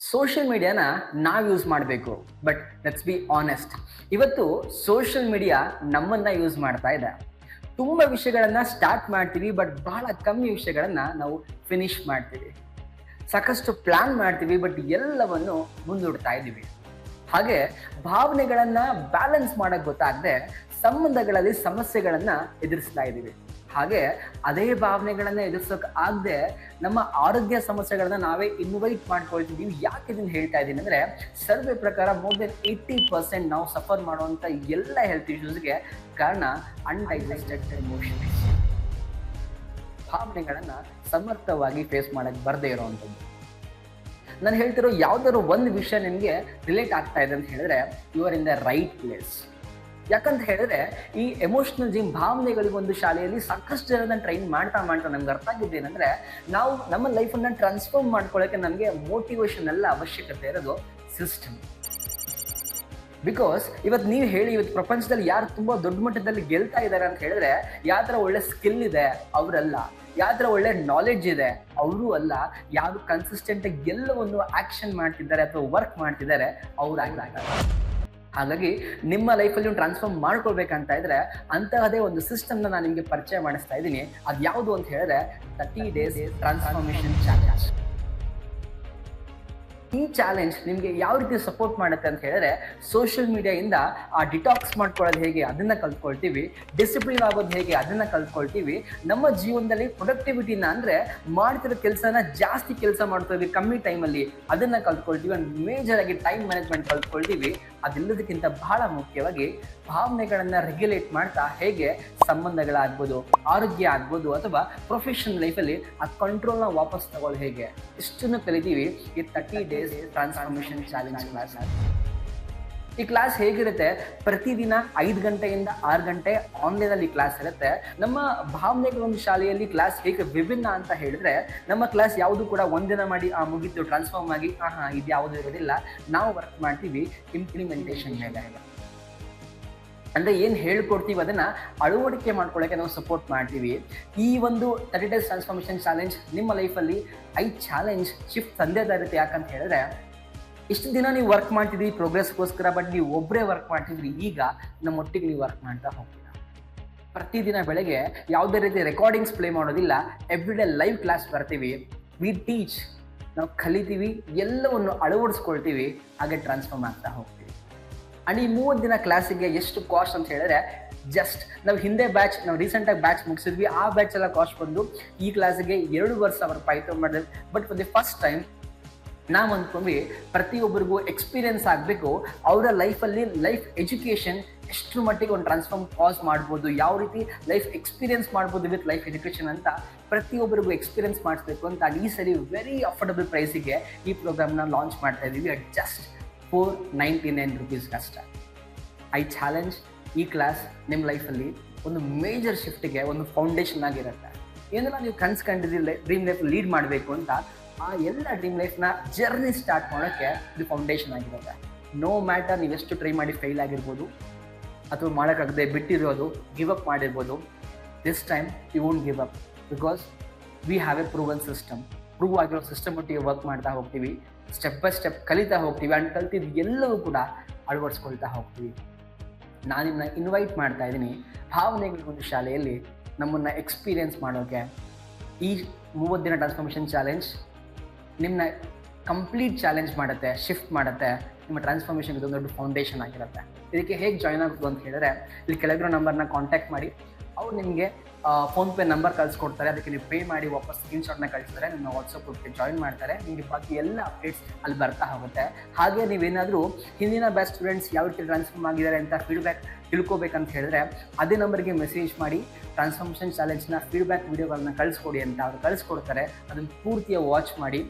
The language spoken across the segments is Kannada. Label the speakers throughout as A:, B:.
A: ಸೋಷಿಯಲ್ ಮೀಡಿಯಾನ ನಾವು ಯೂಸ್ ಮಾಡಬೇಕು. ಬಟ್ ಲೆಟ್ಸ್ ಬಿ ಆನೆಸ್ಟ್ ಇವತ್ತು ಸೋಷಿಯಲ್ ಮೀಡಿಯಾ ನಮ್ಮನ್ನ ಯೂಸ್ ಮಾಡ್ತಾ ಇದೆ. ತುಂಬ ವಿಷಯಗಳನ್ನು ಸ್ಟಾರ್ಟ್ ಮಾಡ್ತೀವಿ ಬಟ್ ಬಹಳ ಕಮ್ಮಿ ವಿಷಯಗಳನ್ನು ನಾವು ಫಿನಿಶ್ ಮಾಡ್ತೀವಿ. ಸಾಕಷ್ಟು ಪ್ಲಾನ್ ಮಾಡ್ತೀವಿ ಬಟ್ ಎಲ್ಲವನ್ನು ಮುಂದೂಡ್ತಾ ಇದ್ದೀವಿ. ಹಾಗೆ ಭಾವನೆಗಳನ್ನು ಬ್ಯಾಲೆನ್ಸ್ ಮಾಡಕ್ ಗೊತ್ತಾಗದೆ ಸಂಬಂಧಗಳಲ್ಲಿ ಸಮಸ್ಯೆಗಳನ್ನು ಎದುರಿಸ್ತಾ ಇದ್ದೀವಿ. ಹಾಗೆ ಅದೇ ಭಾವನೆಗಳನ್ನ ಎದುರಿಸೋಕ್ ಆಗದೆ ನಮ್ಮ ಆರೋಗ್ಯ ಸಮಸ್ಯೆಗಳನ್ನ ನಾವೇ ಇನ್ವೈಟ್ ಮಾಡ್ಕೊಳ್ತಿದ್ದೀವಿ ಯಾಕೆ ಇದನ್ನ ಹೇಳ್ತಾ ಇದ್ದೀನಿ ಅಂದ್ರೆ, ಸರ್ವೆ ಪ್ರಕಾರ ಮೋರ್ ದೆನ್ ಏಯ್ಟಿ ಪರ್ಸೆಂಟ್ ನಾವು ಸಫರ್ ಮಾಡುವಂತ ಎಲ್ಲ ಹೆಲ್ತ್ ಇಶ್ಯೂಸ್ಗೆ ಕಾರಣ ಅನ್ಡೈಜೆಸ್ಟೆಡ್ ಎಮೋಷನ್ ಭಾವನೆಗಳನ್ನ ಸಮರ್ಥವಾಗಿ ಫೇಸ್ ಮಾಡಕ್ ಬರದೇ ಇರೋವಂಥದ್ದು. ನಾನು ಹೇಳ್ತಿರೋ ಯಾವ್ದಾದ್ರು ಒಂದು ವಿಷಯ ನಿಮಗೆ ರಿಲೇಟ್ ಆಗ್ತಾ ಇದೆ ಅಂತ ಹೇಳಿದ್ರೆ you are in the right place ಯಾಕಂತ ಹೇಳಿದ್ರೆ, ಈ ಎಮೋಷನಲ್ ಜಿಮ್ ಭಾವನೆಗಳಿಗೊಂದು ಶಾಲೆಯಲ್ಲಿ ಸಾಕಷ್ಟು ಜನನ ಟ್ರೈನ್ ಮಾಡ್ತಾ ಮಾಡ್ತಾ ನಮ್ಗೆ ಅರ್ಥ ಆಗಿದ್ದೇನೆಂದ್ರೆ ನಾವು ನಮ್ಮ ಲೈಫನ್ನ ಟ್ರಾನ್ಸ್ಫಾರ್ಮ್ ಮಾಡ್ಕೊಳ್ಳೋಕೆ ನಮಗೆ ಮೋಟಿವೇಶನ್ ಎಲ್ಲ ಅವಶ್ಯಕತೆ ಇರೋದು ಸಿಸ್ಟಮ್ ಬಿಕಾಸ್ ಇವತ್ತು ನೀವು ಹೇಳಿ ಇವತ್ತು ಪ್ರಪಂಚದಲ್ಲಿ ಯಾರು ತುಂಬಾ ದೊಡ್ಡ ಮಟ್ಟದಲ್ಲಿ ಗೆಲ್ತಾ ಇದ್ದಾರೆ ಅಂತ ಹೇಳಿದ್ರೆ, ಯಾವ ಒಳ್ಳೆ ಸ್ಕಿಲ್ ಇದೆ ಅವರಲ್ಲ, ಯಾವ ಥರ ಒಳ್ಳೆ ನಾಲೆಡ್ಜ್ ಇದೆ ಅವರು ಅಲ್ಲ, ಯಾರು ಕನ್ಸಿಸ್ಟೆಂಟ್ ಎಲ್ಲವನ್ನು ಆಕ್ಷನ್ ಮಾಡ್ತಿದ್ದಾರೆ ಅಥವಾ ವರ್ಕ್ ಮಾಡ್ತಿದ್ದಾರೆ ಅವರಾಗಿಲ್ಲ ಹಾಗಾಗಿ ನಿಮ್ಮ ಲೈಫಲ್ಲಿ ಟ್ರಾನ್ಸ್ಫಾರ್ಮ್ ಮಾಡ್ಕೊಳ್ಬೇಕಂತ ಇದ್ರೆ ಅಂತಹದೇ ಒಂದು ಸಿಸ್ಟಮ್ನ ನಾನು ನಿಮಗೆ ಪರಿಚಯ ಮಾಡಿಸ್ತಾ ಇದ್ದೀನಿ. ಅದು ಯಾವುದು ಅಂತ ಹೇಳಿದ್ರೆ ತರ್ಟಿ ಡೇಸ್ ಟ್ರಾನ್ಸ್ಫಾರ್ಮೇಶನ್ ಚಾಲೆಂಜ್ ಈ ಚಾಲೆಂಜ್ ನಿಮಗೆ ಯಾವ ರೀತಿ ಸಪೋರ್ಟ್ ಮಾಡುತ್ತೆ ಅಂತ ಹೇಳಿದ್ರೆ ಸೋಷಿಯಲ್ ಮೀಡಿಯಾಯಿಂದ ಆ ಡಿಟಾಕ್ಸ್ ಮಾಡ್ಕೊಳ್ಳೋದು ಹೇಗೆ ಅದನ್ನು ಕಲ್ತ್ಕೊಳ್ತೀವಿ ಡಿಸಿಪ್ಲಿನ್ ಆಗೋದು ಹೇಗೆ ಅದನ್ನು ಕಲ್ತ್ಕೊಳ್ತೀವಿ, ನಮ್ಮ ಜೀವನದಲ್ಲಿ ಪ್ರೊಡಕ್ಟಿವಿಟಿನ ಅಂದರೆ ಮಾಡ್ತಿರೋ ಕೆಲಸನ ಜಾಸ್ತಿ ಕೆಲಸ ಮಾಡ್ತೀವಿ ಕಮ್ಮಿ ಟೈಮಲ್ಲಿ ಅದನ್ನು ಕಲ್ತ್ಕೊಳ್ತೀವಿ ಮೇಜರ್ ಆಗಿ ಟೈಮ್ ಮ್ಯಾನೇಜ್ಮೆಂಟ್ ಕಲ್ತ್ಕೊಳ್ತೀವಿ ಅದೆಲ್ಲದಕ್ಕಿಂತ ಬಹಳ ಮುಖ್ಯವಾಗಿ ಭಾವನೆಗಳನ್ನ ರೆಗ್ಯುಲೇಟ್ ಮಾಡ್ತಾ ಹೇಗೆ ಸಂಬಂಧಗಳಾಗ್ಬೋದು, ಆರೋಗ್ಯ ಆಗ್ಬೋದು ಅಥವಾ ಪ್ರೊಫೆಷನ್ ಲೈಫಲ್ಲಿ ಆ ಕಂಟ್ರೋಲ್ನ ವಾಪಸ್ ತಗೊಳ್ಳೋ ಹೇಗೆ? ಇಷ್ಟನ್ನು ಕಲಿತೀವಿ ಈ thirty days transformation challenge class ಈ ಕ್ಲಾಸ್ ಹೇಗಿರುತ್ತೆ? ಪ್ರತಿದಿನ ಐದು ಗಂಟೆಯಿಂದ ಆರು ಗಂಟೆ ಆನ್ಲೈನಲ್ಲಿ ಕ್ಲಾಸ್ ಇರುತ್ತೆ. ನಮ್ಮ ಭಾವನೆಗಳ ಒಂದು ಶಾಲೆಯಲ್ಲಿ ಕ್ಲಾಸ್ ಹೇಗೆ ವಿಭಿನ್ನ ಅಂತ ಹೇಳಿದ್ರೆ, ನಮ್ಮ ಕ್ಲಾಸ್ ಯಾವುದು ಕೂಡ ಒಂದಿನ ಮಾಡಿ, ಆ ಮುಗೀತು ಟ್ರಾನ್ಸ್ಫಾರ್ಮ್ ಆಗಿ ಆ ಹಾಂ ಇದು ಯಾವುದು ಇರೋದಿಲ್ಲ. ನಾವು ವರ್ಕ್ ಮಾಡ್ತೀವಿ ಇಂಪ್ಲಿಮೆಂಟೇಷನ್ ಮೇಲೆ. ಅಂದ್ರೆ ಏನು ಹೇಳ್ಕೊಡ್ತೀವಿ ಅದನ್ನ ಅಳವಡಿಕೆ ಮಾಡ್ಕೊಳ್ಳೋಕೆ ನಾವು ಸಪೋರ್ಟ್ ಮಾಡ್ತೀವಿ. ಈ ಒಂದು ತರ್ಟಿ ಡೇಸ್ ಟ್ರಾನ್ಸ್ಫಾರ್ಮೇಶನ್ ಚಾಲೆಂಜ್ ನಿಮ್ಮ ಲೈಫಲ್ಲಿ ಐ ಚಾಲೆಂಜ್ ಶಿಫ್ಟ್ ತಂದೆ ಯಾಕಂತ ಹೇಳಿದ್ರೆ ಇಷ್ಟು ದಿನ ನೀವು ವರ್ಕ್ ಮಾಡ್ತಿದ್ರಿ ಪ್ರೋಗ್ರೆಸ್ಗೋಸ್ಕರ ಬಟ್ ನೀವು ಒಬ್ಬರೇ ವರ್ಕ್ ಮಾಡ್ತಿದ್ರಿ, ಈಗ ನಮ್ಮ ಒಟ್ಟಿಗೆ ನೀವು ವರ್ಕ್ ಮಾಡ್ತಾ ಹೋಗ್ತೀರಾ? ಪ್ರತಿದಿನ ಬೆಳಗ್ಗೆ ಯಾವುದೇ ರೀತಿ ರೆಕಾರ್ಡಿಂಗ್ಸ್ ಪ್ಲೇ ಮಾಡೋದಿಲ್ಲ ಎವ್ರಿ ಡೇ ಲೈವ್ ಕ್ಲಾಸ್ ಬರ್ತೀವಿ. ವಿ ಟೀಚ್ ನಾವು ಕಲಿತೀವಿ, ಎಲ್ಲವನ್ನು ಅಳವಡಿಸ್ಕೊಳ್ತೀವಿ, ಹಾಗೆ ಟ್ರಾನ್ಸ್ಫಾರ್ಮ್ ಆಗ್ತಾ ಹೋಗ್ತೀವಿ. ಅಂಡ್ ಈ ಮೂವತ್ತು ದಿನ ಕ್ಲಾಸಿಗೆ ಎಷ್ಟು ಕಾಸ್ಟ್ ಅಂತ ಹೇಳಿದ್ರೆ ಜಸ್ಟ್ ನಾವು ಹಿಂದೆ ಬ್ಯಾಚ್ ನಾವು ರೀಸೆಂಟಾಗಿ ಬ್ಯಾಚ್ ಮುಗಿಸಿದ್ವಿ, ಆ ಬ್ಯಾಚ್ ಎಲ್ಲ ಕಾಸ್ಟ್ ಬಂದು ಈ ಕ್ಲಾಸಿಗೆ ಎರಡೂವರೆ ಸಾವಿರ ರೂಪಾಯಿ ಆಯಿತು ಮಾಡಿದ್ವಿ but for the first time ನಾವು ಅಂದ್ಕೊಂಡ್ವಿ ಪ್ರತಿಯೊಬ್ಬರಿಗೂ ಎಕ್ಸ್ಪೀರಿಯನ್ಸ್ ಆಗಬೇಕು. ಅವರ ಲೈಫಲ್ಲಿ ಲೈಫ್ ಎಜುಕೇಷನ್ ಎಷ್ಟು ಮಟ್ಟಿಗೆ ಒಂದು ಟ್ರಾನ್ಸ್ಫಾರ್ಮ್ ಕಾಸ್ ಮಾಡ್ಬೋದು, ಯಾವ ರೀತಿ ಲೈಫ್ ಎಕ್ಸ್ಪೀರಿಯನ್ಸ್ ಮಾಡ್ಬೋದು ವಿತ್ ಲೈಫ್ ಎಜುಕೇಷನ್ ಅಂತ ಪ್ರತಿಯೊಬ್ಬರಿಗೂ ಎಕ್ಸ್ಪೀರಿಯೆನ್ಸ್ ಮಾಡಿಸ್ಬೇಕು ಅಂತ ಈ ಸರಿ ವೆರಿ ಅಫೋರ್ಡಬಲ್ ಪ್ರೈಸಿಗೆ ಈ ಪ್ರೋಗ್ರಾಮ್ನ ಲಾಂಚ್ ಮಾಡ್ತಾ ಇದ್ದೀವಿ. At just four ninety nine rupees ಅಷ್ಟೇ ಐ ಚಾಲೆಂಜ್ ಈ ಕ್ಲಾಸ್ ನಿಮ್ಮ ಲೈಫಲ್ಲಿ ಒಂದು ಮೇಜರ್ ಶಿಫ್ಟಿಗೆ ಒಂದು ಫೌಂಡೇಶನ್ ಆಗಿರುತ್ತೆ. ಏನೆಲ್ಲ ನೀವು ಕನ್ಸ್ ಕಂಡಿದ್ದೀರಿ ಡ್ರೀಮ್ ಲೈಫ್ ಲೀಡ್ ಮಾಡಬೇಕು ಅಂತ ಆ ಎಲ್ಲ ಡ್ರೀಮ್ ಲೈಫ್ನ ಜರ್ನಿ ಸ್ಟಾರ್ಟ್ ಮಾಡೋಕ್ಕೆ ಇದು ಫೌಂಡೇಶನ್ ಆಗಿರುತ್ತೆ. ನೋ ಮ್ಯಾಟರ್ ನೀವು ಎಷ್ಟು ಟ್ರೈ ಮಾಡಿ ಫೇಲ್ ಆಗಿರ್ಬೋದು, ಅಥವಾ ಮಾಡೋಕ್ಕಾಗದೆ ಬಿಟ್ಟಿರೋದು ಗಿವ್ ಅಪ್ ಮಾಡಿರ್ಬೋದು this time you won't give up because we have a proven system prove ಆಗಿರೋ ಸಿಸ್ಟಮ್ ಒಟ್ಟಿಗೆ ವರ್ಕ್ ಮಾಡ್ತಾ ಹೋಗ್ತೀವಿ ಸ್ಟೆಪ್ ಬೈ ಸ್ಟೆಪ್ ಕಲಿತಾ ಹೋಗ್ತೀವಿ ಆ್ಯಂಡ್ ಕಲ್ತಿದ್ದು ಎಲ್ಲವೂ ಕೂಡ ಅಳವಡಿಸ್ಕೊಳ್ತಾ ಹೋಗ್ತೀವಿ. ನಾನು ನಿಮ್ಮನ್ನ ಇನ್ವೈಟ್ ಮಾಡ್ತಾ ಇದ್ದೀನಿ ಭಾವನೆಗಳ ಒಂದು ಶಾಲೆಯಲ್ಲಿ ನಮ್ಮನ್ನು ಎಕ್ಸ್ಪೀರಿಯೆನ್ಸ್ ಮಾಡೋಕ್ಕೆ ಈ ಮೂವತ್ತು ದಿನ ಟ್ರಾನ್ಸ್ಫಾರ್ಮೇಷನ್ ಚಾಲೆಂಜ್ ನಿಮ್ಮನ್ನ ಕಂಪ್ಲೀಟ್ ಚಾಲೆಂಜ್ ಮಾಡುತ್ತೆ ಶಿಫ್ಟ್ ಮಾಡುತ್ತೆ, ನಿಮ್ಮ ಟ್ರಾನ್ಸ್ಫಾರ್ಮೇಷನ್ ಇದೊಂದು ದೊಡ್ಡ ಫೌಂಡೇಶನ್ ಆಗಿರುತ್ತೆ. ಇದಕ್ಕೆ ಹೇಗೆ ಜಾಯ್ನ್ ಆಗೋದು ಅಂತ ಹೇಳಿದ್ರೆ, ಇಲ್ಲಿ ಕೆಳಗಿರೋ ನಂಬರ್ನ ಕಾಂಟ್ಯಾಕ್ಟ್ ಮಾಡಿ. ಅವ್ರು ನಿಮಗೆ ಫೋನ್ಪೇ ನಂಬರ್ ಕಳಿಸ್ಕೊಡ್ತಾರೆ. ಅದಕ್ಕೆ ನೀವು ಪೇ ಮಾಡಿ ವಾಪಸ್ ಸ್ಕ್ರೀನ್ಶಾಟ್ನ ಕಳಿಸಿದ್ರೆ ನಿಮ್ಮ ವಾಟ್ಸಪ್ ಗ್ರೂಪ್ಗೆ ಜಾಯಿನ್ ಮಾಡ್ತಾರೆ. ನಿಮಗೆ ಬಾಕಿ ಎಲ್ಲ ಅಪ್ಡೇಟ್ಸ್ ಅಲ್ಲಿ ಬರ್ತಾ ಹೋಗುತ್ತೆ. ಹಾಗೆ ನೀವೇನಾದರೂ ಹಿಂದಿನ ಬೆಸ್ಟ್ ಸ್ಟೂಡೆಂಟ್ಸ್ ಯಾವ ರೀತಿ ಟ್ರಾನ್ಸ್ಫಾರ್ಮ್ ಆಗಿದ್ದಾರೆ ಅಂತ ಫೀಡ್ಬ್ಯಾಕ್ ತಿಳ್ಕೊಬೇಕಂತ ಹೇಳಿದ್ರೆ, ಅದೇ ನಂಬರ್ಗೆ ಮೆಸೇಜ್ ಮಾಡಿ ಟ್ರಾನ್ಸ್ಫಾರ್ಮೇಷನ್ ಚಾಲೆಂಜ್ನ ಫೀಡ್ಬ್ಯಾಕ್ ವೀಡಿಯೋಗಳನ್ನ ಕಳಿಸ್ಕೊಡಿ ಅಂತ ಅವ್ರು ಕಳಿಸ್ಕೊಡ್ತಾರೆ. ಅದನ್ನು ಪೂರ್ತಿಯಾಗಿ ವಾಚ್ ಮಾಡಿ,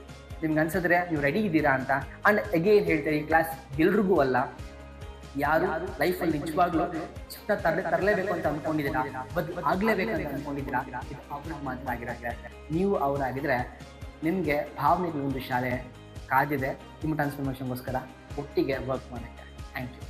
A: ನಿಮ್ಗೆ ಅನ್ಸಿದ್ರೆ ನೀವು ರೆಡಿ ಇದ್ದೀರಾ ಅಂತ. ಆ್ಯಂಡ್ ಅಗೇನ್ ಹೇಳ್ತಾರೆ ಈ ಕ್ಲಾಸ್ ಎಲ್ರಿಗೂ ಅಲ್ಲ. ಯಾರು ಲೈಫಲ್ಲಿ ನಿಜವಾಗ್ಲೂ ಚಿತ್ತ ತರಲೆ ತರಲೇಬೇಕು ಅಂತ ಅನ್ಕೊಂಡಿದ್ದೀರಾ? ಬದ್ ಆಗ್ಲೇಬೇಕು ಅಂತ ಅನ್ಕೊಂಡಿದ್ದೀರಾ? ಅವ್ರ ಮಾತ್ರ ಆಗಿರತ್ತೆ ನೀವು ಅವರಾಗಿದ್ರೆ ನಿಮಗೆ ಭಾವನೆಗಳು ಒಂದು ಶಾಲೆ ಕಾದಿದೆ. ನಿಮ್ಮ ಟ್ರಾನ್ಸ್ಫಾರ್ಮೇಷನ್ಗೋಸ್ಕರ ಒಟ್ಟಿಗೆ ವರ್ಕ್ ಮಾಡೋಕ್ಕೆ. Thank you